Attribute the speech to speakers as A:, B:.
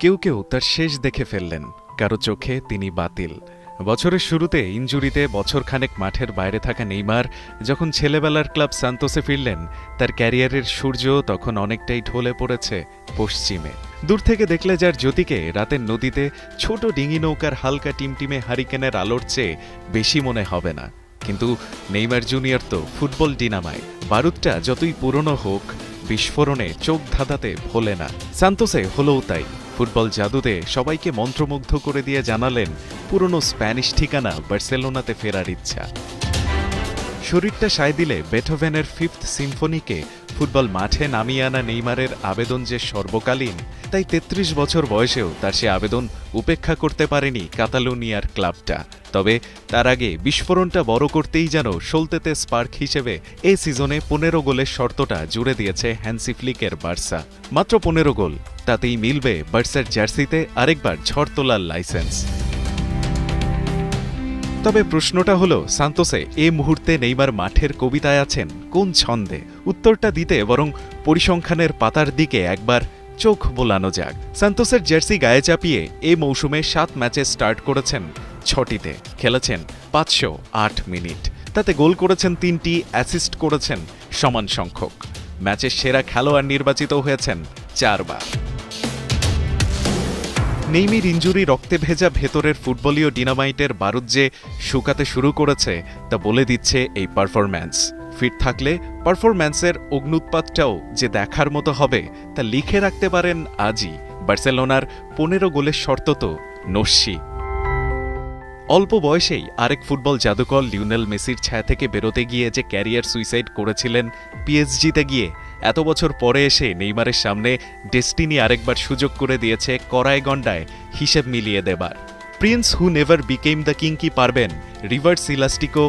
A: কেউ কেউ তার শেষ দেখে ফেললেন, কারও চোখে তিনি বাতিল। বছরের শুরুতে ইঞ্জুরিতে বছরখানেক মাঠের বাইরে থাকা নেইমার যখন ছেলেবেলার ক্লাব সান্তোসে ফিরলেন, তার ক্যারিয়ারের সূর্য তখন অনেকটাই ঢলে পড়েছে পশ্চিমে। দূর থেকে দেখলে যার জ্যোতিকে রাতের নদীতে ছোট ডিঙি নৌকার হালকা টিমটিমে হারিকেনের আলোর চেয়ে বেশি মনে হবে না। কিন্তু নেইমার জুনিয়র তো ফুটবল ডিনামায়। বারুদটা যতই পুরনো হোক বিস্ফোরণে চোখ ধাঁধাতে ভোলে না। সান্তোসে হলেও তাই। ফুটবল জাদুতে সবাইকে মন্ত্রমুগ্ধ করে দিয়ে জানালেন, পুরনো স্প্যানিশ ঠিকানা বার্সেলোনাতে ফেরার ইচ্ছা। শরীরটা সায় দিলে বেথোভেনের ফিফথ সিম্ফনিকে ফুটবল মাঠে নামিয়ে আনা নেইমারের আবেদন যে সর্বকালীন তাই ৩৩ বছর বয়সেও তার সে আবেদন উপেক্ষা করতে পারেনি কাতালোনিয়ার ক্লাবটা। তবে তার আগে বিস্ফোরণটা বড় করতেই যেন সলতেতে স্পার্ক হিসেবে এ সিজনে পনেরো গোলের শর্তটা জুড়ে দিয়েছে হ্যান্সি ফ্লিকের বার্সা। মাত্র পনেরো গোল, তাতেই মিলবে বার্সার জার্সিতে আরেকবার ঝড় তোলার লাইসেন্স। তবে প্রশ্নটা হলো, সান্তোসে এ মুহূর্তে নেইমার মাঠের কবিতায় আছেন কোন ছন্দে? উত্তরটা দিতে বরং পরিসংখ্যানের পাতার দিকে একবার চোখ বোলানো যাক। সান্তোসের জার্সি গায়ে চাপিয়ে এ মৌসুমে সাত ম্যাচে স্টার্ট করেছেন ছটিতে। খেলেছেন পাঁচশো আট মিনিট। তাতে গোল করেছেন তিনটি, অ্যাসিস্ট করেছেন সমান সংখ্যক। ম্যাচের সেরা খেলোয়াড় নির্বাচিত হয়েছেন চারবার। নেইমির ইঞ্জুরি রক্তে ভেজা ভেতরের ফুটবলীয় ডিনামাইটের বারুদ যে শুকাতে শুরু করেছে, তা বলে দিচ্ছে এই পারফরম্যান্স। ফিট থাকলে পারফরম্যান্সের অগ্নুৎপাতটাও যে দেখার মতো হবে তা লিখে রাখতে পারেন আজই। বার্সেলোনার পনেরো গোলের শর্ত তো নস্যি। অল্প বয়সেই আরেক ফুটবল জাদুকর লিওনেল মেসির ছায়া থেকে বেরোতে গিয়ে যে ক্যারিয়ার সুইসাইড করেছিলেন পিএসজিতে গিয়ে, এত বছর পরে এসে নেইমারের সামনে ডেস্টিনি আরেকবার সুযোগ করে দিয়েছে করায় গন্ডায় হিসেব মিলিয়ে দেবার। Prince who never became the king কি পারবেন রিভার্স ইলাস্টিকো